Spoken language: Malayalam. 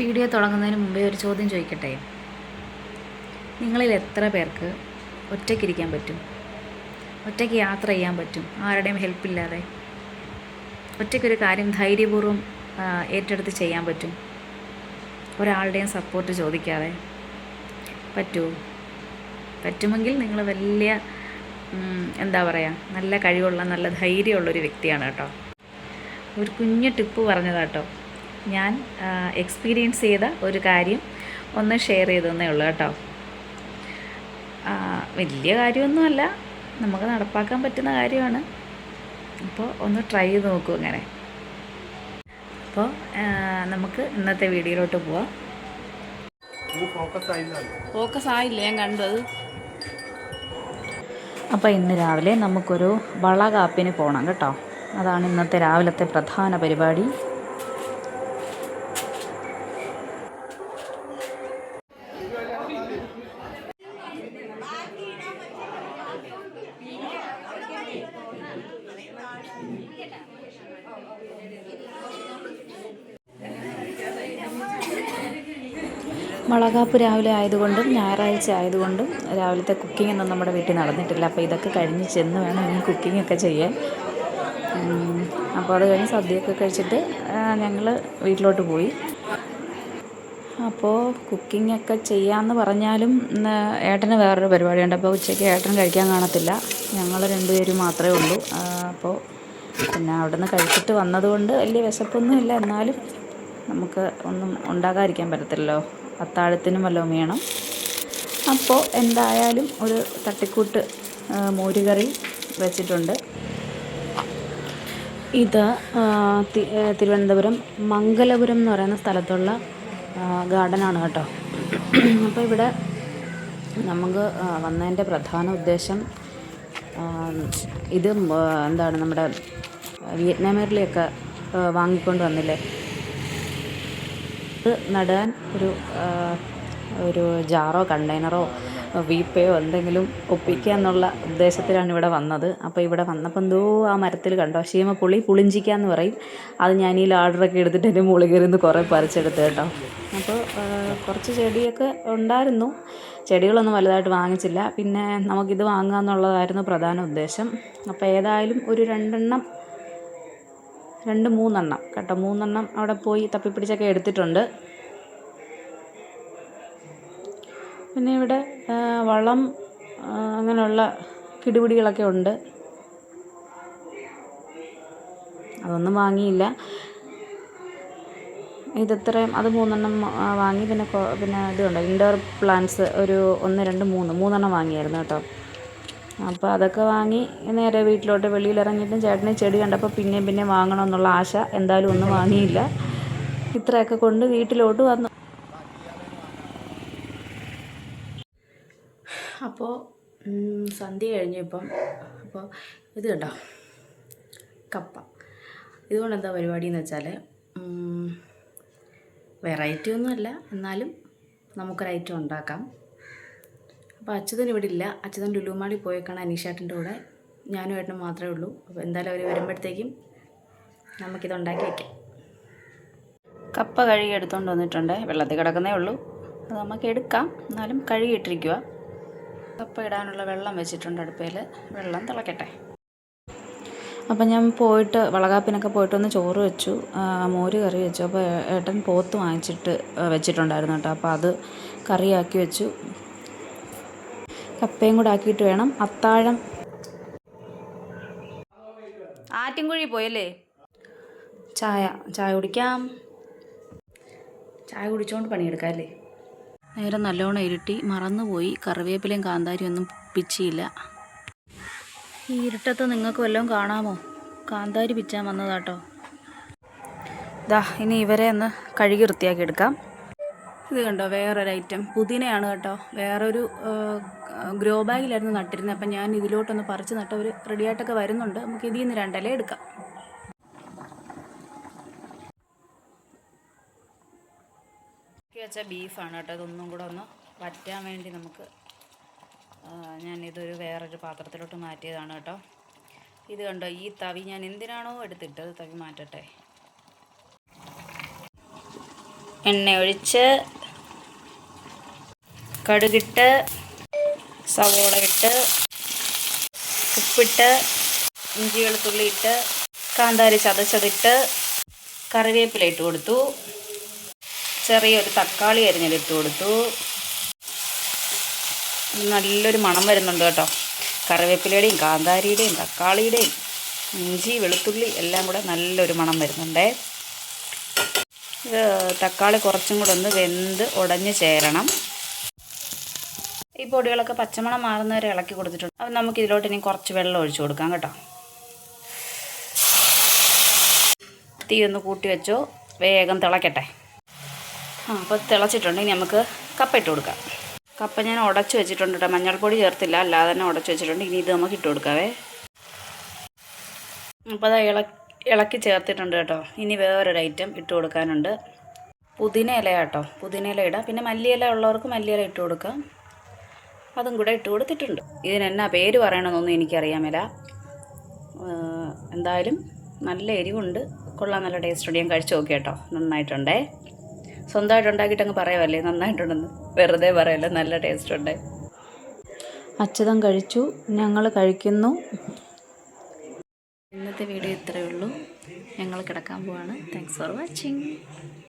വീഡിയോ തുടങ്ങുന്നതിന് മുമ്പേ ഒരു ചോദ്യം ചോദിക്കട്ടെ? നിങ്ങളിൽ എത്ര പേർക്ക് ഒറ്റയ്ക്കിരിക്കാൻ പറ്റും? ഒറ്റയ്ക്ക് യാത്ര ചെയ്യാൻ പറ്റും? ആരുടെയും ഹെൽപ്പില്ലാതെ ഒറ്റയ്ക്കൊരു കാര്യം ധൈര്യപൂർവം ഏറ്റെടുത്ത് ചെയ്യാൻ പറ്റും? ഒരാളുടെയും സപ്പോർട്ട് ചോദിക്കാതെ പറ്റുമോ പറ്റുമെങ്കിൽ നിങ്ങൾ വലിയ എന്താ പറയുക നല്ല കഴിവുള്ള നല്ല ധൈര്യമുള്ളൊരു വ്യക്തിയാണ് കേട്ടോ. ഒരു കുഞ്ഞു ടിപ്പ് പറഞ്ഞതാട്ടോ ഞാൻ എക്സ്പീരിയൻസ് ചെയ്ത ഒരു കാര്യം ഒന്ന് ഷെയർ ചെയ്തെന്നേ ഉള്ളൂ കേട്ടോ. വലിയ കാര്യമൊന്നുമല്ല. നമുക്ക് നടപ്പാക്കാൻ പറ്റുന്ന കാര്യമാണ്. അപ്പോൾ ഒന്ന് ട്രൈ ചെയ്ത് നോക്കൂ അങ്ങനെ. അപ്പോൾ നമുക്ക് ഇന്നത്തെ വീഡിയോയിലോട്ട് പോവാം. ഫോക്കസ് ആയില്ല ഞാൻ കണ്ടത്. അപ്പോൾ ഇന്ന് രാവിലെ നമുക്കൊരു വളകാപ്പിന് പോകണം കേട്ടോ. അതാണ് ഇന്നത്തെ രാവിലത്തെ പ്രധാന പരിപാടി. വളകാപ്പ് രാവിലെ ആയതുകൊണ്ടും ഞായറാഴ്ച ആയതുകൊണ്ടും രാവിലത്തെ കുക്കിംഗ് ഒന്നും നമ്മുടെ വീട്ടിൽ നടന്നിട്ടില്ല. അപ്പോൾ ഇതൊക്കെ കഴിഞ്ഞ് ചെന്ന് വേണം ഇനി കുക്കിംഗ് ഒക്കെ ചെയ്യാൻ. അപ്പോൾ അത് കഴിഞ്ഞ് സദ്യയൊക്കെ കഴിച്ചിട്ട് ഞങ്ങൾ വീട്ടിലോട്ട് പോയി. അപ്പോൾ കുക്കിംഗ് ഒക്കെ ചെയ്യാമെന്ന് പറഞ്ഞാലും ഏട്ടന് വേറൊരു പരിപാടിയുണ്ട്. അപ്പോൾ ഉച്ചയ്ക്ക് ഏട്ടൻ കഴിക്കാൻ കാണത്തില്ല. ഞങ്ങൾ രണ്ടുപേരും മാത്രമേ ഉള്ളൂ. അപ്പോൾ പിന്നെ അവിടെ നിന്ന് കഴിച്ചിട്ട് വന്നതുകൊണ്ട് വലിയ വിശപ്പൊന്നുമില്ല. എന്നാലും നമുക്ക് ഒന്നും ഉണ്ടാകാതിരിക്കാൻ പറ്റത്തില്ലല്ലോ. അത്താഴത്തിനും വല്ലതും വേണം. അപ്പോൾ എന്തായാലും ഒരു തട്ടിക്കൂട്ട് മോരുകറി വെച്ചിട്ടുണ്ട്. ഇത് തിരുവനന്തപുരം മംഗലപുരം എന്ന് പറയുന്ന സ്ഥലത്തുള്ള ഗാർഡനാണ് കേട്ടോ. അപ്പോൾ ഇവിടെ നമുക്ക് വന്നതിന്റെ പ്രധാന ഉദ്ദേശം ഇത് എന്താണ് നമ്മുടെ വിയറ്റ്നാമേറിലെയൊക്കെ ആ, വാങ്ങിക്കൊണ്ട് വന്നില്ലേ? ഇത് നടാൻ ഒരു ഒരു ജാറോ കണ്ടെയ്നറോ വീപ്പയോ എന്തെങ്കിലും ഒപ്പിക്കുക എന്നുള്ള ഉദ്ദേശത്തിലാണ് ഇവിടെ വന്നത്. അപ്പോൾ ഇവിടെ വന്നപ്പോൾ എന്തോ ആ മരത്തിൽ കണ്ടോ? ശീമപ്പുളി പുളിഞ്ചിക്ക എന്ന് പറയും. അത് ഞാൻ ഈ ലാഡറൊക്കെ എടുത്തിട്ട് എന്റെ മുളികരിന്ന് കുറേ പറിച്ചെടുത്ത് കേട്ടോ. അപ്പോൾ കുറച്ച് ചെടിയൊക്കെ ഉണ്ടായിരുന്നു. ചെടികളൊന്നും വലുതായിട്ട് വാങ്ങിച്ചില്ല. പിന്നെ നമുക്കിത് വാങ്ങുക എന്നുള്ളതായിരുന്നു പ്രധാന ഉദ്ദേശം. അപ്പോൾ ഏതായാലും ഒരു രണ്ടെണ്ണം രണ്ട് മൂന്നെണ്ണം കേട്ടോ. മൂന്നെണ്ണം അവിടെ പോയി തപ്പിപ്പിടിച്ചൊക്കെ എടുത്തിട്ടുണ്ട്. പിന്നെ ഇവിടെ വളം അങ്ങനെയുള്ള കിടുപിടികളൊക്കെ ഉണ്ട്. അതൊന്നും വാങ്ങിയില്ല. ഇതത്രയും അത് മൂന്നെണ്ണം വാങ്ങി. പിന്നെ പിന്നെ ഇതുണ്ട്. ഇൻഡോർ പ്ലാന്റ്സ് ഒരു ഒന്ന് രണ്ട് മൂന്ന്. മൂന്നെണ്ണം വാങ്ങിയായിരുന്നു കേട്ടോ. അപ്പോൾ അതൊക്കെ വാങ്ങി നേരെ വീട്ടിലോട്ട് വെളിയിൽ ഇറങ്ങിയിട്ടും ചേട്ടന് ചെടി കണ്ടപ്പോൾ പിന്നെയും പിന്നെ വാങ്ങണമെന്നുള്ള ആശ എന്തായാലും ഒന്നും വാങ്ങിയില്ല. ഇത്രയൊക്കെ കൊണ്ട് വീട്ടിലോട്ട് വന്നു. അപ്പോൾ സന്ധ്യ കഴിഞ്ഞു ഇപ്പം. അപ്പോൾ ഇത് കണ്ടോ? കപ്പ. ഇതുകൊണ്ട് എന്താ പരിപാടി എന്ന് വെച്ചാൽ വെറൈറ്റി ഒന്നുമല്ല. എന്നാലും നമുക്കൊരു ഐറ്റം ഉണ്ടാക്കാം. അപ്പോൾ അച്യുതൻ ഇവിടെ ഇല്ല അച്യുതൻ ലുലുമാളി പോയേക്കാണ് അനീഷേട്ടന്റെ കൂടെ. ഞാനും ഏട്ടനും മാത്രമേ ഉള്ളൂ. അപ്പോൾ എന്തായാലും അവർ വരുമ്പോഴത്തേക്കും നമുക്കിത് ഉണ്ടാക്കി വയ്ക്കാം കപ്പ കഴുകി എടുത്തുകൊണ്ട് വന്നിട്ടുണ്ട്. വെള്ളത്തിൽ കിടക്കുന്നേ ഉള്ളൂ. അത് നമുക്ക് എടുക്കാം. എന്നാലും കഴുകിയിട്ടിരിക്കുക കപ്പ ഇടാനുള്ള വെള്ളം വെച്ചിട്ടുണ്ട് അടുപ്പയിൽ വെള്ളം തിളക്കട്ടെ. അപ്പം ഞാൻ പോയിട്ട് വളകാപ്പിനൊക്കെ പോയിട്ട് ഒന്ന് ചോറ് വെച്ചു. മോര് കറി വെച്ചു. അപ്പോൾ ഏട്ടൻ പോത്ത് വാങ്ങിച്ചിട്ട് വെച്ചിട്ടുണ്ടായിരുന്നു കേട്ടോ. അപ്പോൾ അത് കറിയാക്കി വെച്ചു. കപ്പയും കൂടെ ആക്കിയിട്ട് വേണം. അത്താഴം. ആറ്റിൻകുഴി പോയല്ലേ? ചായ ചായ കുടിക്കാം. ചായ കുടിച്ചോണ്ട് പണിയെടുക്കാം അല്ലേ നേരം നല്ലോണം ഇരുട്ടി മറന്നുപോയി. കറിവേപ്പിലയും കാന്താരിയും ഒന്നും പിച്ചിയില്ല. ഈ ഇരുട്ടത്ത് നിങ്ങൾക്ക് വല്ലതും കാണാമോ? കാന്താരി പിച്ചാൻ വന്നതാട്ടോ. ദാ ഇനി ഇവരെ ഒന്ന് കഴുകി വൃത്തിയാക്കി എടുക്കാം. ഇത് കണ്ടോ? വേറൊരു ഐറ്റം പുതിനയാണ് കേട്ടോ. വേറൊരു ഗ്രോ ബാഗിലായിരുന്നു നട്ടിരുന്നത് അപ്പം ഞാൻ ഇതിലോട്ടൊന്ന് പറിച്ച് നട്ടവർ റെഡിയായിട്ടൊക്കെ വരുന്നുണ്ട്. നമുക്ക് ഇതിൽ നിന്ന് രണ്ടില എടുക്കാം. വെച്ചാൽ വെച്ച ബീഫാണ് കേട്ടോ. ഇതൊന്നും കൂടെ ഒന്ന് വറ്റാൻ വേണ്ടി നമുക്ക് ഞാനിതൊരു വേറൊരു പാത്രത്തിലോട്ട് മാറ്റിയതാണ് കേട്ടോ. ഇത് കണ്ടോ? ഈ തവി ഞാൻ എന്തിനാണോ എടുത്തിട്ടത് തവി മാറ്റട്ടെ? എണ്ണ ഒഴിച്ച് കടുകിട്ട് സവോള ഇട്ട് ഉപ്പിട്ട് ഇഞ്ചി വെളുത്തുള്ളി ഇട്ട് കാന്താരി ചതച്ചതിട്ട് കറിവേപ്പില ഇട്ട് കൊടുത്തു. ചെറിയൊരു തക്കാളി അരിഞ്ഞതിട്ട് കൊടുത്തു. നല്ലൊരു മണം വരുന്നുണ്ട് കേട്ടോ. കറിവേപ്പിലയുടെയും കാന്താരിയുടെയും തക്കാളിയുടെയും ഇഞ്ചി വെളുത്തുള്ളി എല്ലാം കൂടെ നല്ലൊരു മണം വരുന്നുണ്ടേ. ഇത് തക്കാളി കുറച്ചും കൂടെ ഒന്ന് വെന്ത് ഉടഞ്ഞ് ചേരണം. ഈ പൊടികളൊക്കെ പച്ചമണം മാറുന്നവരെ ഇളക്കി കൊടുത്തിട്ടുണ്ട്. അപ്പം നമുക്ക് ഇതിലോട്ട് ഇനി കുറച്ച് വെള്ളം ഒഴിച്ചു കൊടുക്കാം കേട്ടോ. തീ ഒന്ന് കൂട്ടി വെച്ചോ. വേഗം തിളക്കട്ടെ. ആ അപ്പോൾ തിളച്ചിട്ടുണ്ടെങ്കിൽ നമുക്ക് കപ്പ ഇട്ട് കൊടുക്കാം. കപ്പ ഞാൻ ഉടച്ച് വെച്ചിട്ടുണ്ട് കേട്ടോ. മഞ്ഞൾപ്പൊടി ചേർത്തില്ല. അല്ലാതെ തന്നെ ഉടച്ച് വെച്ചിട്ടുണ്ട്. ഇനി ഇത് നമുക്ക് ഇട്ട് കൊടുക്കാവേ. അപ്പോൾ അത് ഇള ഇളക്കി ചേർത്തിട്ടുണ്ട് കേട്ടോ. ഇനി വേറൊരു ഐറ്റം ഇട്ട് കൊടുക്കാനുണ്ട്. പുതിന ഇല കേട്ടോ. പുതിന ഇല ഇടാം പിന്നെ മല്ലിയില ഉള്ളവർക്ക് മല്ലിയില ഇട്ട് കൊടുക്കാം. അതും കൂടെ ഇട്ട് കൊടുത്തിട്ടുണ്ട്. ഇതിനെന്നാ പേര് പറയണമെന്നൊന്നും എനിക്കറിയാമല്ല എന്തായാലും നല്ല എരിവുണ്ട്. കൊള്ളാം നല്ല ടേസ്റ്റ് ഉണ്ട്. ഞാൻ കഴിച്ചു നോക്കി കേട്ടോ. നന്നായിട്ടുണ്ടേ. സ്വന്തമായിട്ട് ഉണ്ടാക്കിയിട്ട് അങ്ങ് പറയുമല്ലേ നന്നായിട്ടുണ്ടെന്ന്. വെറുതെ പറയല്ലോ? നല്ല ടേസ്റ്റ് ഉണ്ട്. അച്യുതം കഴിച്ചു. ഞങ്ങൾ കഴിക്കുന്നു. ഇന്നത്തെ വീഡിയോ ഇത്രയേ ഉള്ളൂ. ഞങ്ങൾ കിടക്കാൻ പോവാണ്. Thanks for watching